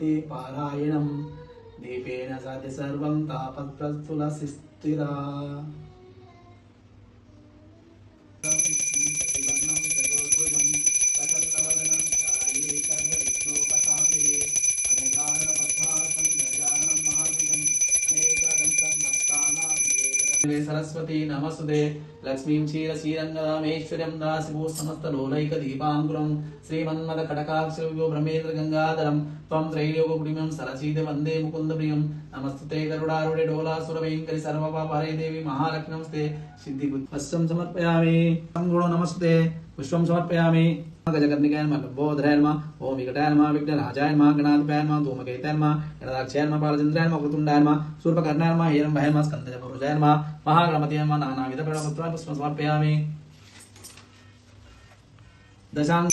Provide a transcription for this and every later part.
సరస్వతి పారాయణం దీపేన సతి సర్వం తాపత్రస్తులసిస్థిరా సరస్వతి నమసుదే. లక్ష్మీం క్షీర శ్రీరంగరామేశ్వర్యం దాసిభూ సమస్త లోలైక దీపాంకురం శ్రీమన్మద కటకాక్షో బ్రహ్మేంద్ర గంగాధరం త్వం త్రైలోక కుడిమం సరసీద వందే ముకుంద ప్రియం नमस्तुते गरुडारूढे डोलासुरवैङ्करि सर्वपापहरे देवि महालक्ष्मी नमस्ते सिद्धिपुष्पं समर्पयामि गुणो नमस्ते पुष्पं समर्पयामि। गजकर्णिकाय नमः लब्बोधराय नमः ओम विकटाय नमः विघ्नराजाय नमः गणाधिपाय नमः धूमकेताय नमः गणदाक्षाय नमः बालचन्द्राय नमः कुतुण्डाय नमः सूर्पकर्णाय नमः हेरम्भाय नमः स्कन्दजपुरुषाय नमः महागणपतये नमः नानाविधप्रणपत्राय पुष्पं समर्पयामि। दशाङ्ग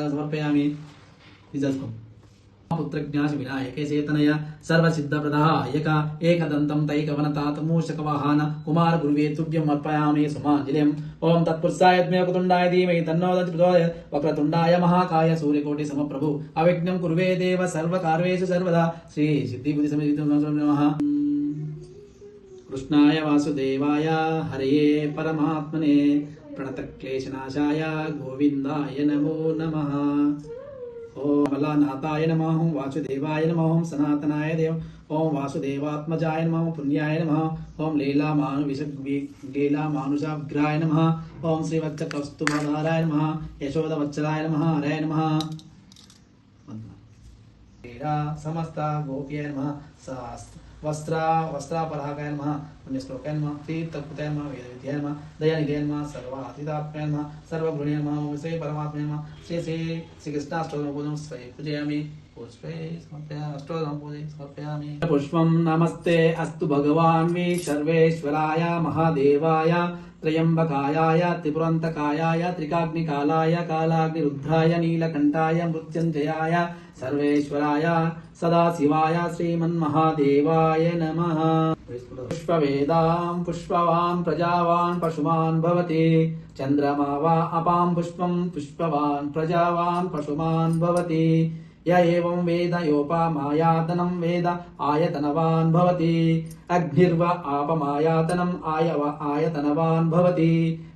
समर्पया इजस्कम पुत्रज्ञाशमिलाय केशेतनय सर्वसिद्धप्रदः एक तत्पुरुषाय तन्नो महाकाय सूर्यकोटिसमप्रभु। अविघ्नं कुर्वे देव सर्वकार्येषु सर्वदा। श्रीसिद्धिबुद्धिसमितं नमः कृष्णाय वासुदेवाय हरये परमात्मने। శ్రీ సిద్ధి బుద్ధి సమేతం నమః కృష్ణాయ వాసుదేవాయ హరయే పరమాత్మనే ప్రణతక్లేశనాశాయ గోవిందాయ నమో నమః ఓం అమలానాథాయ నమ ఓం వాసుదేవాయ నమ ఓం సనాతనాయ దేవ ఓం వాసుదేవాత్మజాయ నమ ఓం పుణ్యాయ నమ ఓం లీలామాను విష లీలామానుషాగ్రాయ నమ ఓం శ్రీవత్స కౌస్తుభారాయ నమ యశోదవత్సలాయ నమ హరాయ నమ క్రీడా సమస్త గోప్యాయ నమ వస్త్ర వస్త్రాపరాకాయ నమ పుణ్యశ్లోకాయ నమ తీర్థకృతాయ నమ వేద విద్యాయ నమ దయానిధేయ నమ సర్వాతీతాత్మాయ నమ సర్వగృహే నమ విషయ పరమాత్మ నమ శ్రీ శ్రీ శ్రీకృష్ణాష్టోదమ పూజం స్వై పూజయామి పుష్పే సమర్పయామి త్రయంబకాయాయ త్రిపురంతకాయాయ త్రికాగ్నికాలాయ కాలాగ్నిరుద్రాయ నీలకంఠాయ మృత్యుంజయాయ సర్వేశ్వరాయ సదాశివాయ శ్రీమన్మహాదేవాయ నమ. పుష్పవేదాం పుష్పవాన్ ప్రజావాన్ పశుమాన్ భవతి. చంద్రమా వా అపాం పుష్పం పుష్పవాన్ ప్రజావాన్ పశుమాన్ భవతి. య ఏం వేద యోపా మాయాతనం వేద ఆయతనవాన్ భవతి. అగ్నిర్వ ఆపమాయాతనం ఆయవ ఆయతనవాన్ భవతి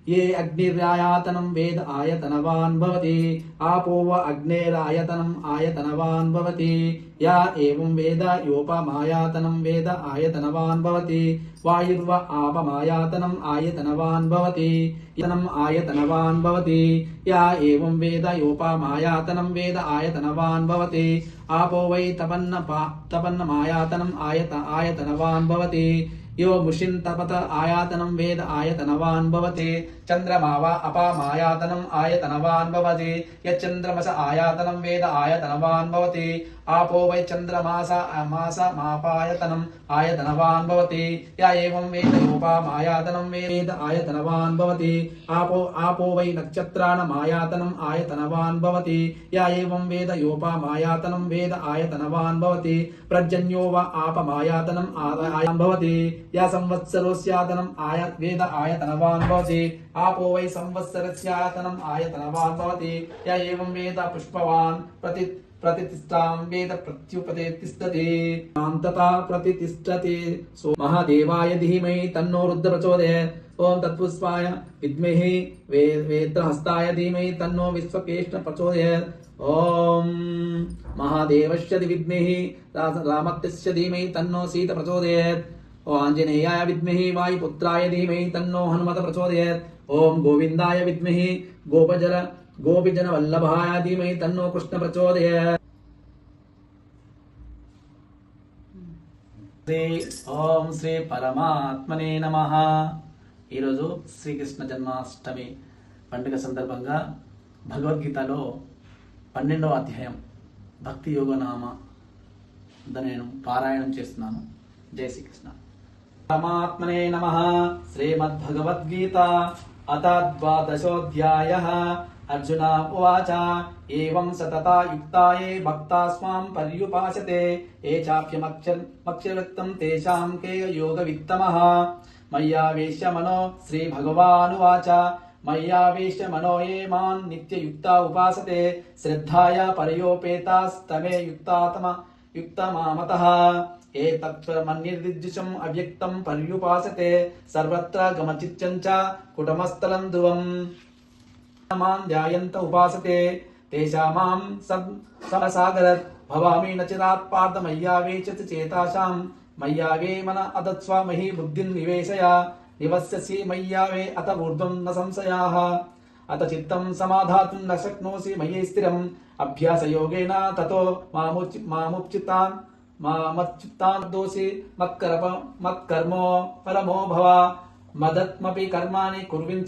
ఏ అగ్నిరాయాతనం వేద ఆయతనవాన్ భవతి ఆపోవ అగ్నేరాయతనం ఆయతనవాన్ భవతి యా ఏం వేద యోపమాయాతనం వేద ఆయతనవాన్ భవతి వాయుర్వ ఆపమాయాతనం ఆయతనవాన్ భవతి యతనం ఆయతనవాన్ భవతి యా ఏం వేద యోపమాయాతనం వేద ఆయతనవాన్ భవతి आपो वै तपन्न पा तपन्नमायातनम् आयत आयतनवान् भवति। यो मुषिन् तपत आयातनं वेद आयतनवान् भवति चन्द्रमा वा अपामायातनम् आयतनवान् भवति यच्चन्द्रमस आयातनं वेद आयतनवान् भवति आपो वै चन्द्रमास मास मापायतनम् आयतनवान् भवति य एवं वेद योपामायातनं वेद आयतनवान् भवति आपो आपो वै नक्षत्राणमायातनम् आयतनवान् भवति य एवं वेद योपामायातनं वेद आयतनवान् भवति प्रजन्यो वा आपमायातनम् आदायं भवति या संवत्सरोस्यातनम् आय वेद आयतनवान् भवति। आपो वै संवत्सरस्यातनम् आयतनवान् भवति। य एवं वेद पुष्पवान् प्रति प्रतिष्ठां वेद प्रत्युपतिष्ठति शान्तता प्रतिष्ठति। सो महादेवाय धीमहि तन्नो रुद्र प्रचोदयात् ॐ तत्पुष्पाय विद्महे वेत्रहस्ताय धीमहि तन्नो विश्वकेष्ण प्रचोदयात् ॐ महादेवस्य विद्महे रामत्यस्य धीमहि तन्नो सीत प्रचोदयात् ఓ ఆంజనేయాయ విద్మహి వాయుపుత్రాయ ధీమహి తన్నో హనుమత ప్రచోదయత్. ఓం గోవిందాయ విద్మహి గోపజల గోపిజన వల్లభాయ ధీమహి తన్నో కృష్ణ ప్రచోదయత్. శ్రీ ఓం శ్రీ పరమాత్మనే నమ. ఈరోజు శ్రీకృష్ణ జన్మాష్టమి పండుగ సందర్భంగా భగవద్గీతలో పన్నెండవ అధ్యాయం భక్తి యోగనామ నేను పారాయణం చేస్తున్నాను. జై శ్రీకృష్ణ. పరమాత్మనే నమ శ్రీమద్భగవద్గీత అత ద్వాదశోధ్యాయ అర్జున ఉవాచ ఏం సతతా యుక్తాయే భక్తాస్మాం పర్యుపాసతే ఏ చాప్యమక్షరక్తం తేషాం కే యోగ విత్తమః మయ్యావేశ్య మనో శ్రీ భగవానువాచ మయ్యావేశ్య మనో ఏ మాన్ నిత్యయుక్త ఉపాసతే శ్రద్ధాయా పరయోపేతాస్తమే యుక్తాతమ యుక్తమామతః ఏ ఏతత్పరమన్యదిద్యుషం అవ్యక్తం పర్యుపాసతే సర్వత్ర గమచిత్యంచ చ కుటమస్థలం ధ్రువం మాం ధ్యాయంత ఉపాసతే తేషామాం సమసాగరత్ భవామి నచిరాత్ పార్థమయ్యావేచతి చేతాశాం మయ్యావే మన అదత్స్వ మహి బుద్ధిన్ నివేశయ నివస్యసి మయ్యావే అత ఊర్ధ్వం న సంశయాః అత చిత్తం సమాధాతుం న శక్నోసి మయే స్థిరం అభ్యాసయోగేన తతో మాముచి మాముచితాన్ మామచ్యుతాన్ దోసి మత్కర్మ మత్కర్మో ఫలమో భవ మదత్మపి కర్మాణి కుర్విన్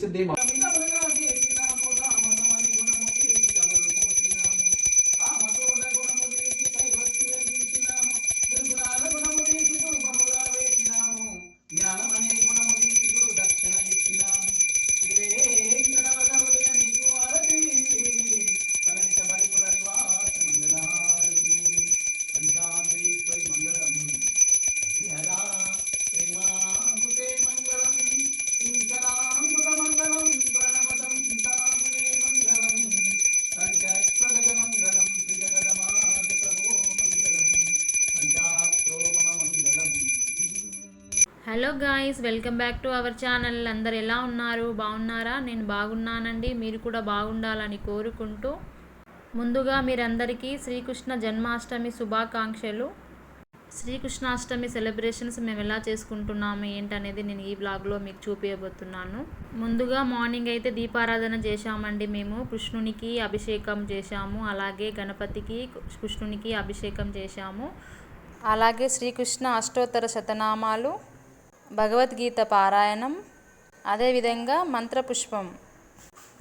guys welcome back to our channel అందరు ఎలా ఉన్నారు? బాగున్నారా? నేను బాగున్నానండి. మీరు కూడా బాగుండాలని కోరుకుంటూ ముందుగా మీరందరికీ శ్రీకృష్ణ జన్మాష్టమి శుభాకాంక్షలు. శ్రీకృష్ణాష్టమి సెలబ్రేషన్స్ మేము ఎలా చేసుకుంటున్నాము ఏంటనేది నేను ఈ బ్లాగ్లో మీకు చూపించబోతున్నాను ముందుగా మార్నింగ్ అయితే దీపారాధన చేశామండి మేము. కృష్ణునికి అభిషేకం చేశాము. అలాగే గణపతికి కృష్ణునికి అభిషేకం చేశాము. అలాగే శ్రీకృష్ణ అష్టోత్తర శతనామాలు భగవద్గీత పారాయణం అదేవిధంగా మంత్రపుష్పం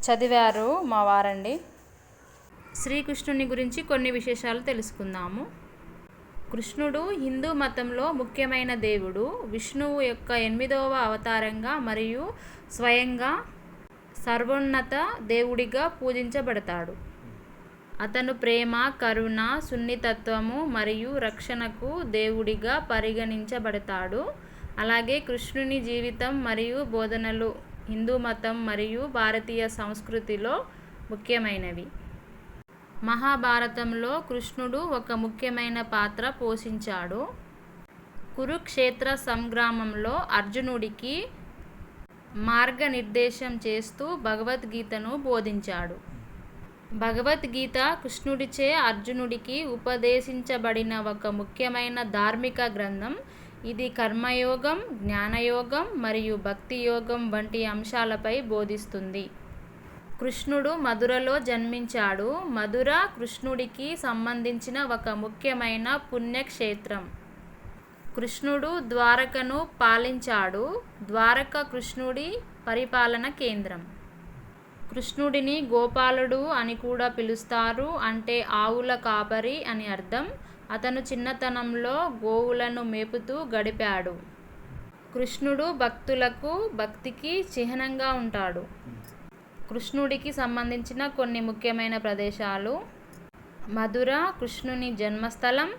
చదివారు మా వారండి. శ్రీకృష్ణుని గురించి కొన్ని విశేషాలు తెలుసుకుందాము. కృష్ణుడు హిందూ మతంలో ముఖ్యమైన దేవుడు. విష్ణువు యొక్క ఎనిమిదవ అవతారంగా మరియు స్వయంగా సర్వోన్నత దేవుడిగా పూజించబడతాడు. అతను ప్రేమ కరుణ సున్నితత్వము మరియు రక్షణకు దేవుడిగా పరిగణించబడతాడు. అలాగే కృష్ణుని జీవితం మరియు బోధనలు హిందూ మతం మరియు భారతీయ సంస్కృతిలో ముఖ్యమైనవి. మహాభారతంలో కృష్ణుడు ఒక ముఖ్యమైన పాత్ర పోషించాడు. కురుక్షేత్ర సంగ్రామంలో అర్జునుడికి మార్గనిర్దేశం చేస్తూ భగవద్గీతను బోధించాడు. భగవద్గీత కృష్ణుడిచే అర్జునుడికి ఉపదేశించబడిన ఒక ముఖ్యమైన ధార్మిక గ్రంథం ఇది కర్మయోగం జ్ఞానయోగం మరియు భక్తి యోగం వంటి అంశాలపై బోధిస్తుంది. కృష్ణుడు మధురలో జన్మించాడు. మధుర కృష్ణుడికి సంబంధించిన ఒక ముఖ్యమైన పుణ్యక్షేత్రం. కృష్ణుడు ద్వారకను పాలించాడు. ద్వారక కృష్ణుడి పరిపాలన కేంద్రం. కృష్ణుడిని గోపాలుడు అని కూడా పిలుస్తారు. అంటే ఆవుల కాపరి అని అర్థం. అతను చిన్నతనంలో గోవులను మేపుతూ గడిపాడు. కృష్ణుడు భక్తులకు భక్తికి చిహ్నంగా ఉంటాడు. కృష్ణుడికి సంబంధించిన కొన్ని ముఖ్యమైన ప్రదేశాలు. మధుర కృష్ణుని జన్మస్థలం.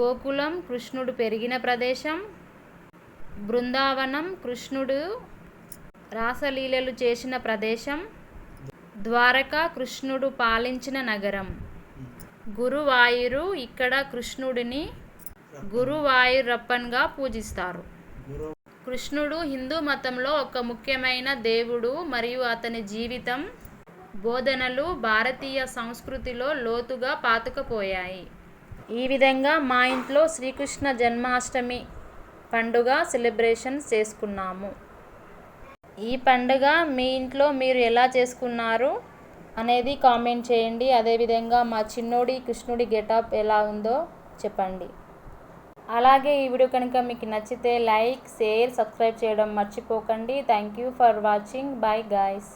గోకులం కృష్ణుడు పెరిగిన ప్రదేశం. బృందావనం కృష్ణుడు రాసలీలలు చేసిన ప్రదేశం. ద్వారక కృష్ణుడు పాలించిన నగరం. గురువాయూరు ఇక్కడ కృష్ణుడిని గురువాయూరప్పన్గా పూజిస్తారు. కృష్ణుడు హిందూ మతంలో ఒక ముఖ్యమైన దేవుడు మరియు అతని జీవితం బోధనలు భారతీయ సంస్కృతిలో లోతుగా పాతుకుపోయాయి. ఈ విధంగా మా ఇంట్లో శ్రీకృష్ణ జన్మాష్టమి పండుగ సెలబ్రేషన్ చేసుకున్నాము. ఈ పండుగ మీ ఇంట్లో మీరు ఎలా చేసుకున్నారు? అనేది కామెంట్ చేయండి. అదేవిధంగా మా చిన్నోడి కృష్ణుడి గెటప్ ఎలా ఉందో చెప్పండి. అలాగే ఈ వీడియో కనుక మీకు నచ్చితే లైక్ షేర్ సబ్స్క్రైబ్ చేయడం మర్చిపోకండి. Thank you for watching. Bye guys.